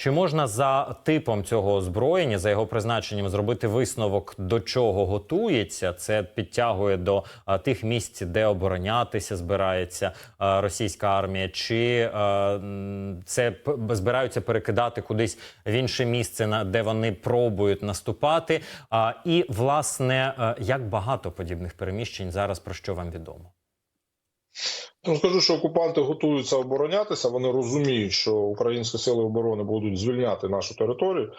Чи можна за типом цього озброєння, за його призначенням, зробити висновок, до чого готується? Це підтягує до а, тих місць, де оборонятися збирається а, російська армія, чи а, це збираються перекидати кудись в інше місце, на де вони пробують наступати? А, і власне, а, як багато подібних переміщень зараз про що вам відомо? Ну, скажу, що окупанти готуються оборонятися. Вони розуміють, що українські сили оборони будуть звільняти нашу територію.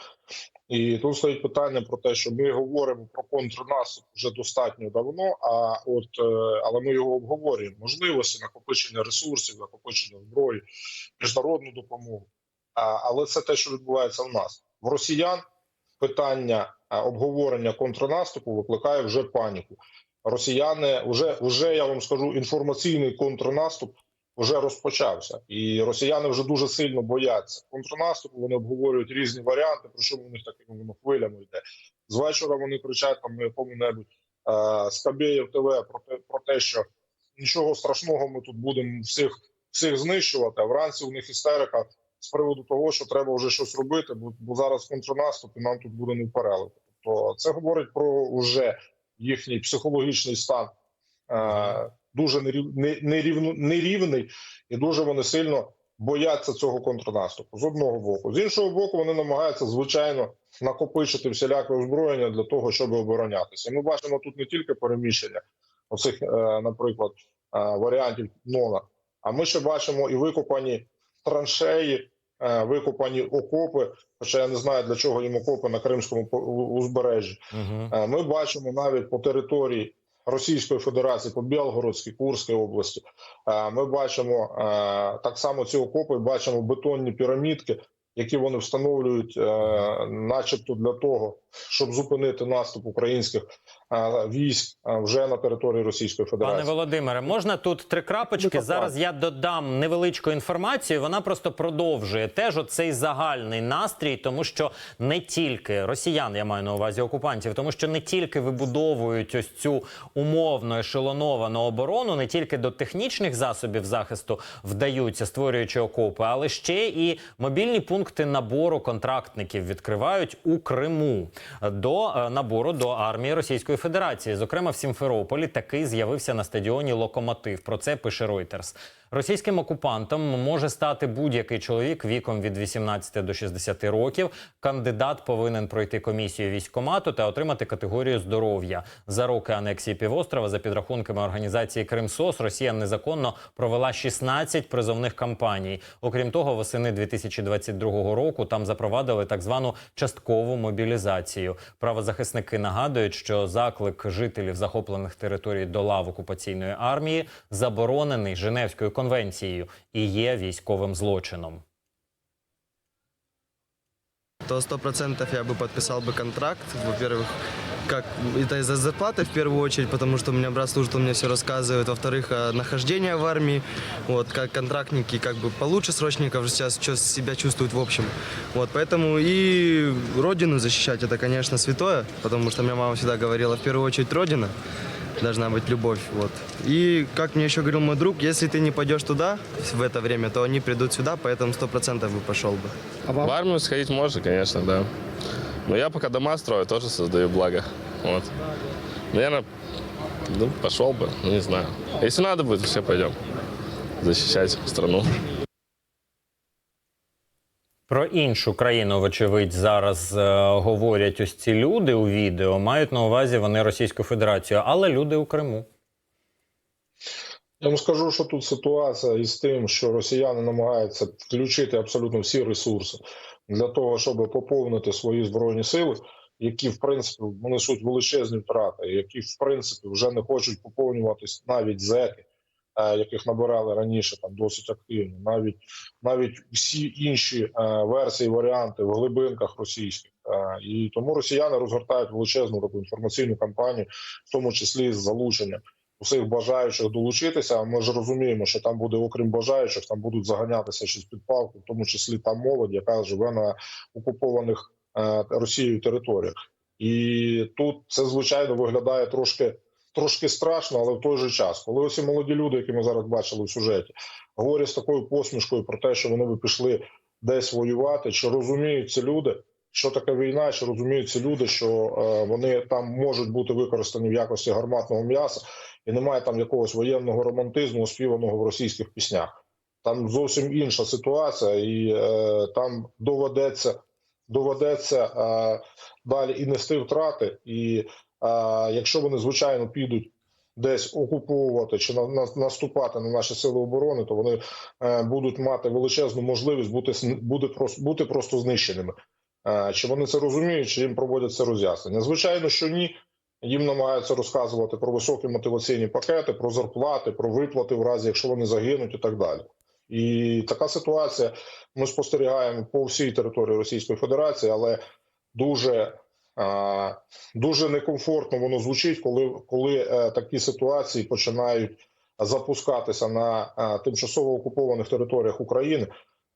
І тут стоїть питання про те, що ми говоримо про контрнаступ вже достатньо давно. А от е, але ми його обговорюємо можливості накопичення ресурсів, накопичення зброї, міжнародну допомогу. Але це те, що відбувається в нас в росіян. Питання обговорення контрнаступу викликає вже паніку. Росіяни вже вже я вам скажу інформаційний контрнаступ вже розпочався, і росіяни вже дуже сильно бояться контрнаступу. Вони обговорюють різні варіанти, про що у них такими воно хвилями йде. З вечора вони кричать там на якому-небудь е, Скабєєв ТВ про те, про те, що нічого страшного, ми тут будемо всіх всіх знищувати. А вранці у них істерика з приводу того, що треба вже щось робити, бо, бо зараз контрнаступ і нам тут буде не вперед. Тобто це говорить про вже їхній психологічний стан е, дуже нерів, не- нерівний, і дуже вони сильно бояться цього контрнаступу з одного боку. З іншого боку, вони намагаються звичайно накопичити всіляке озброєння для того, щоб оборонятися. І Ми бачимо тут не тільки переміщення оцих, е, наприклад, е, варіантів нона, а ми ще бачимо і викопані траншеї, викопані окопи. Хоча я не знаю для чого їм окопи на Кримському узбережжі. Угу. Е, Ми бачимо навіть по території Російської Федерації, по Білгородській, Курській області. е, Ми бачимо е, так само ці окопи, бачимо бетонні пірамідки, які вони встановлюють, е, начебто, для того, щоб зупинити наступ українських е, військ е, вже на території Російської Пане Федерації. Володимире, можна тут три крапочки. Ну, Зараз я додам невеличку інформацію. Вона просто продовжує теж оцей загальний настрій, тому що не тільки росіян, я маю на увазі окупантів, тому що не тільки вибудовують ось цю умовно ешелоновану оборону, не тільки до технічних засобів захисту вдаються, створюючи окопи, але ще і мобільні пункти набору контрактників відкривають у Криму до е, набору до армії Російської Федерації. Зокрема, в Сімферополі такий з'явився на стадіоні Локомотив. Про це пише Reuters. Російським окупантом може стати будь-який чоловік віком від 18 до 60 років. Кандидат повинен пройти комісію військкомату та отримати категорію здоров'я. За роки анексії півострова, за підрахунками організації Кримсос, Росія незаконно провела 16 призовних кампаній. Окрім того, восени 2022 року там запровадили так звану часткову мобілізацію. Правозахисники нагадують, що заклик жителів захоплених територій до лав окупаційної армії заборонений Женевською конвенцією і є військовим злочином. то сто процентов я бы подписал бы контракт. Во-первых, как это из-за зарплаты в первую очередь, потому что у меня брат служит, он мне все рассказывает. Во-вторых, э, нахождение в армии, вот как контрактники, как бы получше срочников сейчас что себя чувствуют в общем. Вот поэтому и родину защищать это, конечно, святое, потому что моя мама всегда говорила, в первую очередь родина должна быть любовь. Вот. И, как мне еще говорил мой друг, если ты не пойдешь туда в это время, то они придут сюда, поэтому сто процентов бы пошел бы. В армию сходить можно, конечно, да. Но я пока дома строю, тоже создаю благо. Вот. Наверное, ну, пошел бы, ну, не знаю. Если надо будет, все пойдем защищать страну. Про іншу країну, вочевидь, зараз е, говорять ось ці люди у відео. Мають на увазі вони Російську Федерацію, але люди у Криму. Я вам скажу, що тут ситуація із тим, що росіяни намагаються включити абсолютно всі ресурси для того, щоб поповнити свої збройні сили, які в принципі несуть величезні втрати, які в принципі вже не хочуть поповнюватись навіть зеки, яких набирали раніше там досить активно, навіть навіть всі інші е, версії, варіанти в глибинках російських. Е, І тому росіяни розгортають величезну таку інформаційну кампанію, в тому числі з залученням усіх бажаючих долучитися. Ми ж розуміємо, що там буде, окрім бажаючих, там будуть заганятися щось під палку, в тому числі та молодь, яка живе на окупованих е, Росією територіях. І тут це звичайно виглядає трошки. Трошки страшно, але в той же час, коли ось ці молоді люди, які ми зараз бачили в сюжеті, говорять з такою посмішкою про те, що вони би пішли десь воювати, чи розуміють ці люди, що таке війна, чи розуміють ці люди, що е, вони там можуть бути використані в якості гарматного м'яса, і немає там якогось воєнного романтизму, оспіваного в російських піснях. Там зовсім інша ситуація, і е, там доведеться доведеться е, далі і нести втрати. І якщо вони звичайно підуть десь окуповувати чи на, на, наступати на наші сили оборони, то вони е, будуть мати величезну можливість бути бути просто бути просто знищеними. Е, чи вони це розуміють, чи їм проводять це роз'яснення? Звичайно, що ні. Їм намагаються розказувати про високі мотиваційні пакети, про зарплати, про виплати в разі, якщо вони загинуть, і так далі. І така ситуація ми спостерігаємо по всій території Російської Федерації, але дуже, а, дуже некомфортно воно звучить, коли, коли е, такі ситуації починають запускатися на тимчасово окупованих територіях України.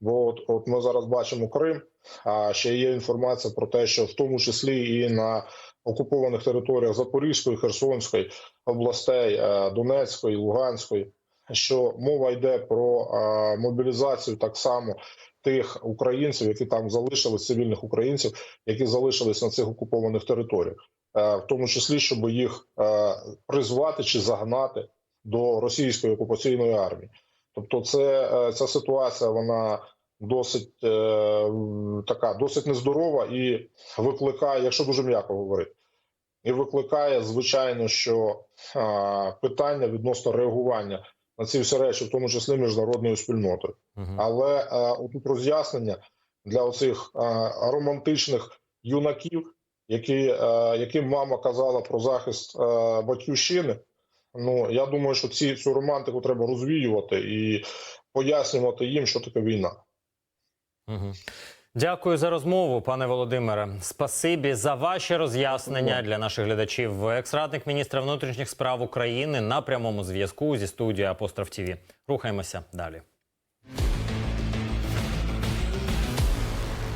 Бо от, от ми зараз бачимо Крим, а ще є інформація про те, що в тому числі і на окупованих територіях Запорізької, Херсонської областей, е, Донецької, Луганської, що мова йде про е, мобілізацію так само тих українців, які там залишились, цивільних українців, які залишились на цих окупованих територіях, Е, в тому числі, щоб їх е, призвати чи загнати до російської окупаційної армії. Тобто, це е, ця ситуація вона досить така, досить нездорова і викликає, якщо дуже м'яко говорити, і викликає звичайно, що е, питання відносно реагування на ці всі речі, в тому числі міжнародною спільнотою. Мгм. Але е, отут роз'яснення для оцих е, романтичних юнаків, які, е, яким мама казала про захист е, батьківщини. Ну я думаю, що ці цю романтику треба розвіювати і пояснювати їм, що таке війна. Мгм. Дякую за розмову, пане Володимире. Спасибі за ваші роз'яснення для наших глядачів. Екс-радник міністра внутрішніх справ України на прямому зв'язку зі студією Апостроф ТІВІ. Рухаємося далі.